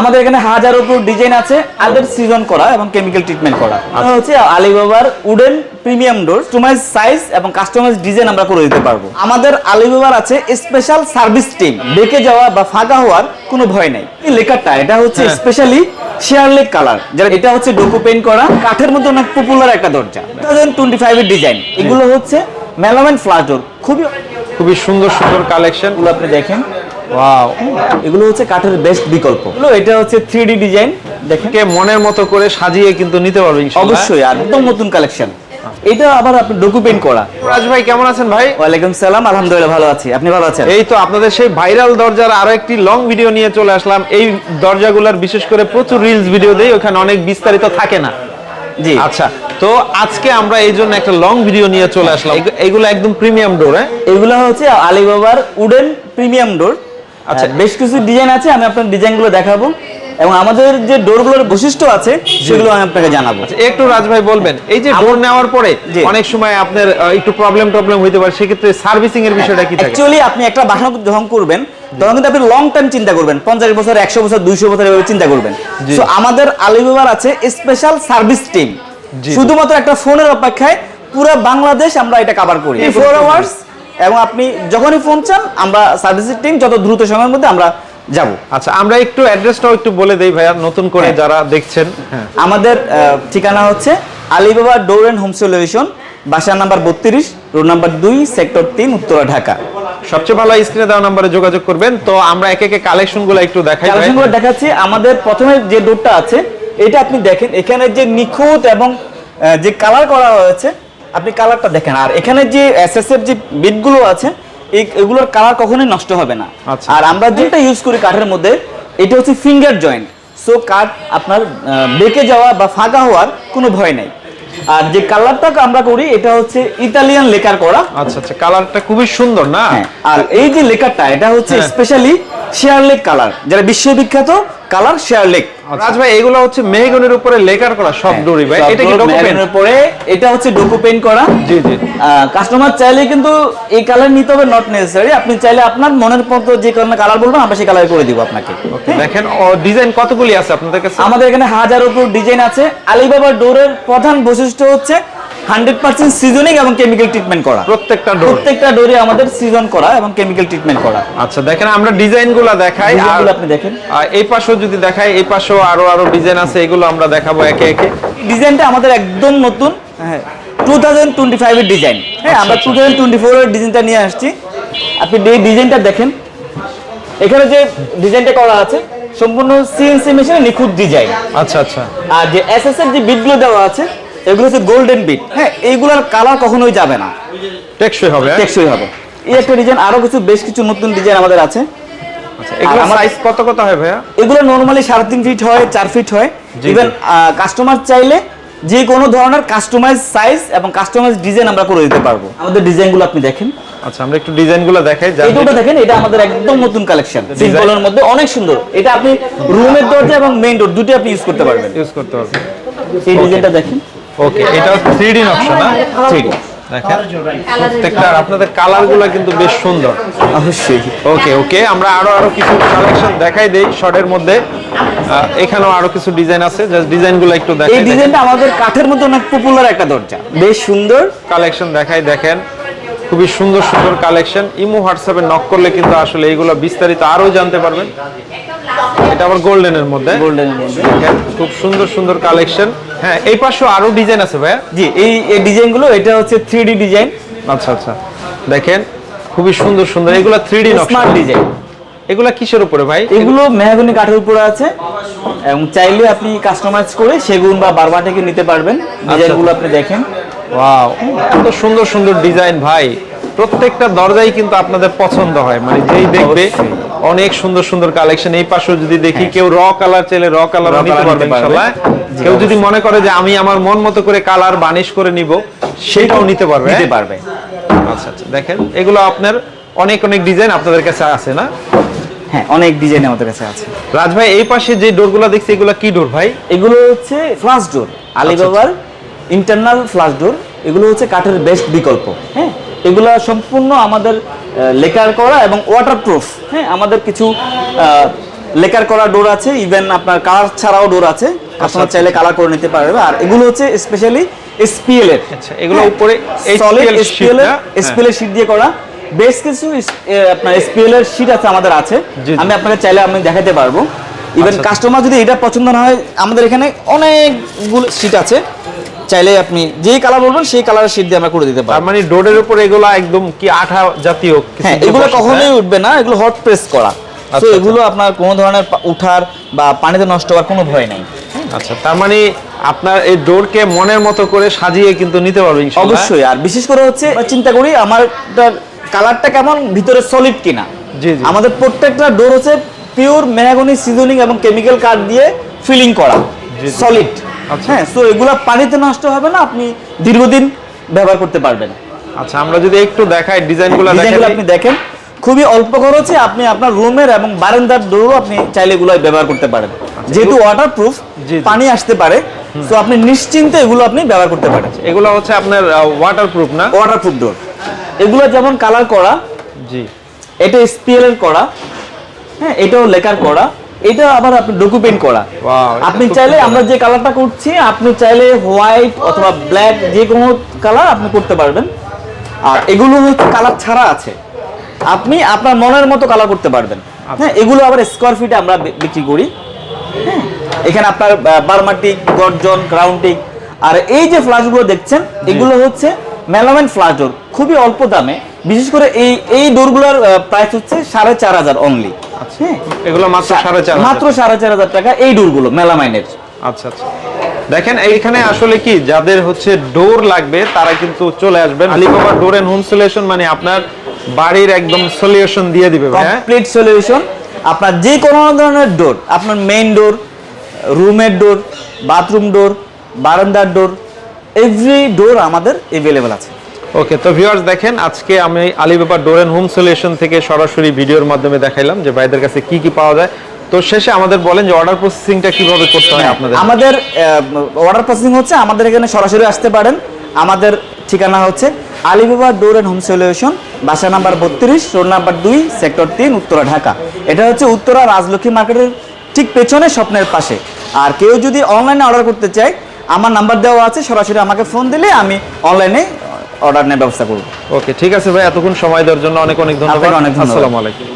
আমাদের এখানে হাজার উপর ডিজাইন আছে আদার সিজন করা এবং কেমিক্যাল ট্রিটমেন্ট করা। আচ্ছা। হচ্ছে আলিবাবার wooden premium door customize size এবং কাস্টমাইজ ডিজাইন আমরা করে দিতে পারব। আমাদের আলিবাবার আছে স্পেশাল সার্ভিস টিম বেঁকে যাওয়া বা ফাঁকা হওয়ার কোনো ভয় নাই। এই লেখারটা এটা হচ্ছে। স্পেশালি শেয়ারলেক কালার যেটা এটা হচ্ছে ডোকো পেইন্ট করা কাঠের মধ্যে অনেক পপুলার একটা দরজা। টু থাউজেন্ড টোয়েন্টি ফাইভের ডিজাইন এগুলো হচ্ছে মেলামেন্ট ফ্লাশ ডোর খুবই খুবই সুন্দর সুন্দর কালেকশন আপনি দেখেন। ওয়াও এগুলো হচ্ছে কাঠের বেস্ট বিকল্প। এগুলো এটা হচ্ছে থ্রি ডি ডিজাইন দেখেন। কে মনের মতো করে সাজিয়ে কিন্তু নিতে পারবে ইনশাআল্লাহ। অবশ্যই একদম নতুন কালেকশন এটা আবার আপনি ডকুমেন্ট করা। রাজ ভাই কেমন আছেন ভাই? ওয়ালাইকুম সালাম আলহামদুলিল্লাহ ভালো আছি। আপনি ভালো আছেন? এই তো আপনাদের সেই ভাইরাল দরজার আরও একটি লং ভিডিও নিয়ে চলে আসলাম। এই দরজাগুলোর বিশেষ করে প্রচুর রিলস ভিডিও দেই ওখানে অনেক বিস্তারিত থাকে না। জি। আচ্ছা তো আজকে আমরা এই জন্য একটা লং ভিডিও নিয়ে চলে আসলাম। এগু- এগুলো একদম প্রিমিয়াম ডোর হ্যাঁ? এগুলো হচ্ছে আলিবাবার উডেন প্রিমিয়াম ডোর আচ্ছা। আচ্ছা বেশ কিছু ডিজাইন আছে আমি আপনার ডিজাইনগুলো দেখাবো। এবং আমাদের যে ডোরগুলোর বৈশিষ্ট্য আছে সেগুলো আমি আপনাকে জানাব। একটু রাজ ভাই বলবেন এই যে ডোর নেওয়ার পরে অনেক সময় আপনার একটু প্রবলেম টবলেম হইতে পারে সেক্ষেত্রে সার্ভিসিং এর বিষয়টা কি থাকে? অ্যাকচুয়ালি আপনি একটা বাসা যখন করবেন তখন কিন্তু আপনি লং টাইম চিন্তা করবেন পঞ্চাশ বছর একশো বছর দুইশো বছর এভাবে চিন্তা করবেন। তো আমাদের আলিবাবার আছে স্পেশাল সার্ভিস টিম শুধুমাত্র একটা ফোনের অপেক্ষায় পুরো বাংলাদেশ আমরা এটা কভার করি। ফোর আওয়ার্স এবং আপনি যখনই ফোন চান আমরা সার্ভিস টিম যত দ্রুত সময়ের মধ্যে আমরা যাব। আচ্ছা আমরা একটু অ্যাড্রেসটাও একটু বলে দেই ভাইয়া নতুন করে হ্যাঁ। যারা দেখছেন। হ্যাঁ। আমাদের ঠিকানা হচ্ছে Alibaba door and home solution বাসা নাম্বার বত্রিশ রোড নাম্বার দুই সেক্টর তিন উত্তরা ঢাকা। সবচেয়ে ভালো স্ক্রিনে দেওয়া নম্বরে যোগাযোগ করবেন। তো আমরা একে একে কালেকশনগুলো একটু দেখাই। কালেকশনগুলো দেখাচ্ছি। আমাদের প্রথমে যে ডোরটা আছে এটা আপনি দেখেন এখানে যে নিখুঁত এবং যে কালার করা হয়েছে আপনি কালারটা দেখেন। আর এখানে যে এসএস এর যে বিটগুলো আছে এগুলোর কালার কখনোই নষ্ট হবে না। আচ্ছা। আর আমরা যেটা ইউজ করি কাঠের মধ্যে এটা হচ্ছে ফিঙ্গার জয়েন্ট সো কাঠ আপনার বেঁকে যাওয়া বা ফাঁকা হওয়ার কোনো ভয় নাই। আর যে কালারটা আমরা করি এটা হচ্ছে ইতালিয়ান লেকার করা। আচ্ছা আচ্ছা কালারটা খুবই সুন্দর না? হ্যাঁ, আর এই যে লেকারটা এটা হচ্ছে। স্পেশালি শেয়ারলেক কালার যেটা বিশ্ববিখ্যাত কালার শেয়ারলেক রাজ ভাই এগুলো হচ্ছে মেহগনের উপরে লেকার করা সব ডোরি ভাই। এটা কি ডকুমেন্ট পরে এটা হচ্ছে ডোকো পেইন্ট করা। জি জি। কাস্টমার চাইলে কিন্তু এই কালার নিতে হবে নট নেসেসারি আপনি চাইলে আপনার মনের মতো যে কোনো কালার বলবেন আমরা সেই কালার করে দিব আপনাকে। হ্যাঁ? দেখেন ডিজাইন কতগুলি আছে আপনাদের কাছে? আমাদের এখানে হাজার উপর ডিজাইন আছে। আলিবাবা ডোরের প্রধান বৈশিষ্ট্য হচ্ছে হান্ড্রেড পার্সেন্ট সিজনিং এবং কেমিক্যাল ট্রিটমেন্ট করা। প্রত্যেকটা ডোর। প্রত্যেকটা ডোরে আমাদের সিজন করা এবং কেমিক্যাল ট্রিটমেন্ট করা। আচ্ছা দেখেন আমরা ডিজাইনগুলা দেখাই আর আপনি দেখেন। এই পাশেও যদি দেখাই এই পাশেও আরও আরও ডিজাইন আছে এগুলো আমরা দেখাবো একে একে। ডিজাইনটা আমাদের একদম নতুন। হ্যাঁ টু থাউজেন্ড টোয়েন্টি ফাইভের ডিজাইন। হ্যাঁ আমরা টু থাউজেন্ড টোয়েন্টি ফোরের ডিজাইনটা নিয়ে আসছি। আপনি এই ডিজাইনটা দেখেন। এখানে যে ডিজাইনটা করা আছে সম্পূর্ণ সিএনসি মেশিনে নিখুঁত ডিজাইন। আচ্ছা আচ্ছা। আর যে এসএস এর যে বিটগুলো দেওয়া আছে এগুলো হচ্ছে গোল্ডেন বিট হ্যাঁ এইগুলোর কালার কখনোই যাবে না। টেকসই হবে হ্যাঁ? টেকসই হবে। এই একটা ডিজাইন আরও কিছু বেশ কিছু নতুন ডিজাইন আমাদের আছে। আচ্ছা, এগুলো সাইজ কত কত হয় ভাইয়া? এগুলো নর্মালি সাড়ে তিন ফিট হয় চার ফিট হয়। ইভেন কাস্টমার চাইলে যে কোনো ধরনের কাস্টমাইজ সাইজ এবং কাস্টমাইজ ডিজাইন আমরা করে দিতে পারব। আমাদের ডিজাইনগুলো আপনি দেখেন। আচ্ছা আমরা একটু ডিজাইনগুলো দেখাই এইটা দেখেন এটা আমাদের একদম নতুন কালেকশন সিম্পলের মধ্যে অনেক সুন্দর। এটা আপনি রুমের দরজা এবং মেইন ডোর দুটো আপনি ইউজ করতে পারবেন। ইউজ করতে হবে এই ডিজাইনটা দেখেন। ওকে এটা থ্রি ডি নকশা না থ্রি দেখেন প্রত্যেকটা আপনাদের কালারগুলো কিন্তু বেশ সুন্দর। অবশ্যই। ওকে ওকে আমরা আরও আরও কিছু কালেকশন দেখাই দেই শর্টের মধ্যে। এখানেও আরও কিছু ডিজাইন আছে জাস্ট ডিজাইনগুলো একটু এই ডিজাইনটা আমাদের কাঠের মধ্যে অনেক পপুলার একটা দরজা। বেশ সুন্দর কালেকশন দেখাই দেখেন। খুবই সুন্দর সুন্দর কালেকশন ইমো হোয়াটসঅ্যাপে নক করলে কিন্তু আসলে এইগুলো বিস্তারিত আরও জানতে পারবেন। এটা আবার গোল্ডেনের মধ্যে। গোল্ডেনের মধ্যে। খুব সুন্দর সুন্দর কালেকশন। হ্যাঁ এই পাশেও আরও ডিজাইন আছে ভাইয়া? জি এই এই ডিজাইনগুলো এটা হচ্ছে থ্রি ডিজাইন। আচ্ছা আচ্ছা। দেখেন খুবই সুন্দর সুন্দর। এগুলা থ্রি ডি স্মার্ট ডিজাইন। এগুলা কিসের উপরে ভাই? এগুলো মেহগনি কাঠের উপরে আছে। এবং চাইলে আপনি কাস্টমাইজ করে সেগুন বা বারবার থেকে নিতে পারবেন। ডিজাইনগুলো আপনি দেখেন। ওয়াও এত সুন্দর সুন্দর ডিজাইন ভাই। প্রত্যেকটা দরজাই কিন্তু আপনাদের পছন্দ হয়। মানে যেই দেখবে অনেক সুন্দর সুন্দর কালেকশন এই পাশেও যদি দেখি হ্যাঁ। কেউ র কালার চাইলে র কালার নিতে পারবে ইনশাআল্লাহ কেউ যদি মনে করে যে আমি আমার মন মতো করে কালার বানিশ করে নিব সেটাও নিতে পারবে নিতে হ্যাঁ? পারবে। আচ্ছা আচ্ছা দেখেন এগুলো আপনার অনেক অনেক ডিজাইন আপনাদের কাছে আছে না? হ্যাঁ অনেক ডিজাইন আমাদের কাছে আছে। রাজ ভাই এই পাশে যে ডোরগুলো দেখছি এগুলো কি ডোর ভাই? এগুলো হচ্ছে ফ্লাশ ডোর আলিবাবার ইন্টারনাল ফ্লাশ ডোর এগুলো হচ্ছে কাঠের বেস্ট বিকল্প হ্যাঁ? এগুলো সম্পূর্ণ আমাদের লেকার করা এবং ওয়াটারপ্রুফ হ্যাঁ আমাদের কিছু লেকার করা ডোর আছে ইভেন আপনার কালার ছাড়াও ডোর আছে কাস্টমার চাইলে কালার করে নিতে পারবে আর এগুলো হচ্ছে স্পেশালি এসপিএল এর আচ্ছা, এগুলো উপরে সলিড এসপিএল এর না? হ্যাঁ। এসপিএল এর শীট দিয়ে করা বেশ কিছু আপনার এসপিএল এর শীট আছে আমাদের আছে। আমি আপনাকে চাইলে আমি দেখাতে পারব ইভেন আচ্ছা। কাস্টমার যদি এটা পছন্দ না হয় আমাদের এখানে অনেকগুলো শীট আছে চাইলে আপনি যেই কালার বলবেন সেই কালারের শীট দিয়ে আমরা করে দিতে পারব মানে ডোরের উপর এগুলো একদম কি আঠা জাতীয় হ্যাঁ এগুলো কখনোই হ্যাঁ? উঠবে না এগুলো হট প্রেস করা তো আচ্ছা, এগুলো আপনার কোনো ধরনের উঠার বা পানিতে নষ্ট হওয়ার কোনো ভয় নেই আচ্ছা তার মানে আপনার এই ডোরকে মনের মতো করে সাজিয়ে কিন্তু নিতে পারবে ইনশাআল্লাহ অবশ্যই আর বিশেষ করে হচ্ছে চিন্তা করি আমার কালারটা কেমন ভিতরে সলিড কিনা জি, জি। আমাদের প্রত্যেকটা ডোর হচ্ছে পিওর মেহাগনি সিজনিং এবং কেমিক্যাল কাঠ দিয়ে ফিলিং করা। সলিড আচ্ছা। হ্যাঁ সো এগুলো পানিতে নষ্ট হবে না আপনি দীর্ঘদিন ব্যবহার করতে পারবেন। আচ্ছা আমরা যদি একটু দেখাই ডিজাইনগুলো ডিজাইনগুলো আপনি দেখেন খুবই অল্প খরচে আপনি আপনার রুমের এবং বারান্দার ডোরও আপনি চাইলে এগুলো ব্যবহার করতে পারেন। যেহেতু ওয়াটারপ্রুফ আচ্ছা, জি, জি। পানি আসতে পারে তো আপনি নিশ্চিন্তে এগুলো আপনি ব্যবহার করতে পারেন। এগুলো হচ্ছে আপনার ওয়াটারপ্রুফ না? ওয়াটারপ্রুফ ডোর এগুলো যেমন কালার করা জি। এটা স্পিএল এর করা হ্যাঁ এটাও লেকার করা এটা আবার আপনি ডকুমেন্ট করা। আপনি চাইলে আমরা যে কালারটা করছি আপনি চাইলে হোয়াইট অথবা ব্ল্যাক যে কোনো কালার আপনি করতে পারবেন। আর এগুলো হচ্ছে কালার ছাড়া আছে। আপনি আপনার মনের মতো কালার করতে পারবেন। আচ্ছা। হ্যাঁ এগুলো আবার স্কোয়ার ফিটে আমরা বিক্রি করি। হ্যাঁ এখানে আপনার বার্মাটিক গর্জন গ্রাউন্ডিক আর এই যে ফ্লাশগুলো দেখছেন এগুলো হচ্ছে মেলামেন ফ্লাশ খুবই অল্প দামে। বিশেষ করে এই এই ডোরগুলোর প্রাইস হচ্ছে সাড়ে চার হাজার অনলি হ্যাঁ? এগুলো মাত্র সাড়ে চার মাত্র সাড়ে চার হাজার টাকা এই ডোরগুলো মেলামাইনের। আচ্ছা আচ্ছা। দেখেন এইখানে আসলে কি যাদের হচ্ছে ডোর লাগবে তারা কিন্তু চলে আসবেন। Alibaba door and home solution মানে আপনার বাড়ির একদম সলিউশন দিয়ে দিবে হ্যাঁ কমপ্লিট সলিউশন আপনার যে কোনো ধরনের ডোর আপনার মেইন ডোর রুমের ডোর বাথরুম ডোর বারান্দার ডোর এভরি ডোর আমাদের এভেলেবেল আছে। ওকে তো ভিউয়ার্স দেখেন, আজকে আমি Alibaba door and home solution থেকে সরাসরি ভিডিওর মাধ্যমে দেখাইলাম যে ভাইদের কাছে কি কি পাওয়া যায়। তো শেষে আমাদের বলেন যে অর্ডার প্রসেসিংটা কীভাবে করতে হয় আপনাদের। আমাদের অর্ডার প্রসেসিং হচ্ছে আমাদের এখানে সরাসরি আসতে পারেন। আমাদের ঠিকানা হচ্ছে Alibaba door and home solution, বাসা নাম্বার বত্রিশ, রোড নাম্বার দুই, সেক্টর তিন, উত্তরা, ঢাকা। এটা হচ্ছে উত্তরা রাজলক্ষ্মী মার্কেটের ঠিক পেছনে স্বপ্নের পাশে। আর কেউ যদি অনলাইনে অর্ডার করতে চায়, আমার নাম্বার দেওয়া আছে, সরাসরি আমাকে ফোন দিলে আমি অনলাইনে অর্ডার নেওয়ার ব্যবস্থা করব। ওকে ঠিক আছে ভাই এতক্ষণ সময় দেওয়ার জন্য অনেক অনেক ধন্যবাদ। অনেক আসসালামু আলাইকুম।